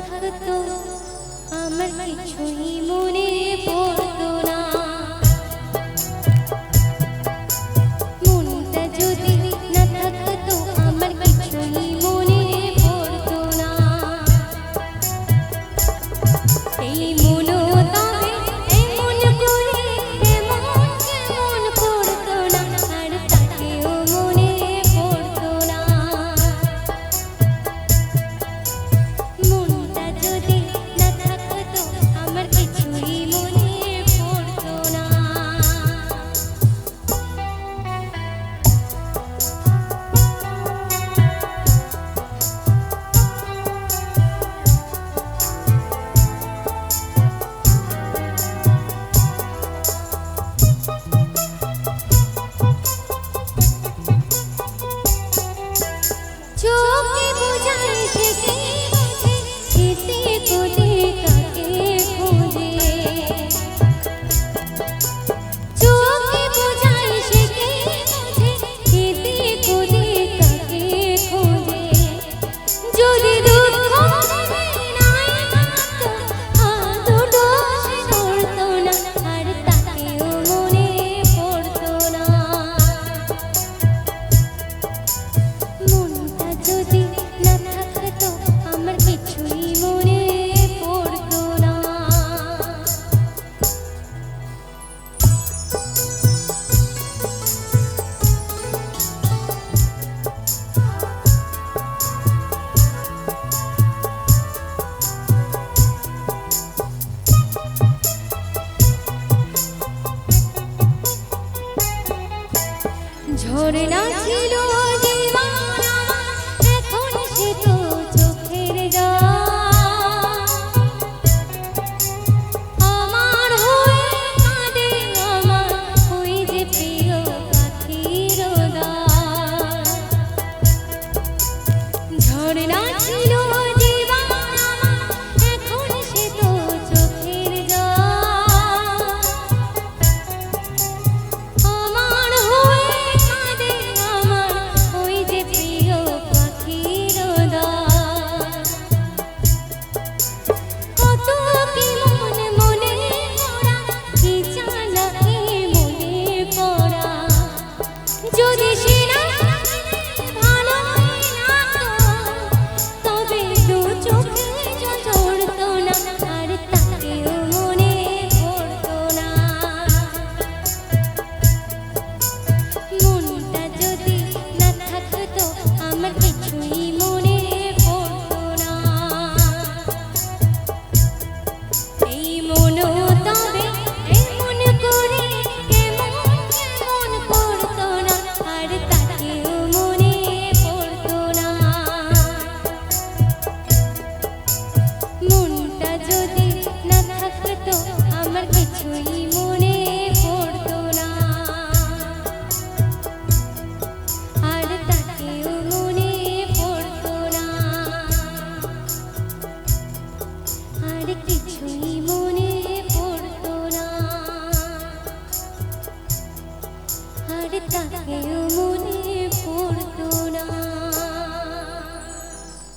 থাকতো আমার কিছুই মনে পড়তো না। মনটা যদি না থাকতো না। ঝর্ণা ছিল। তাকেও মনে পড়তো।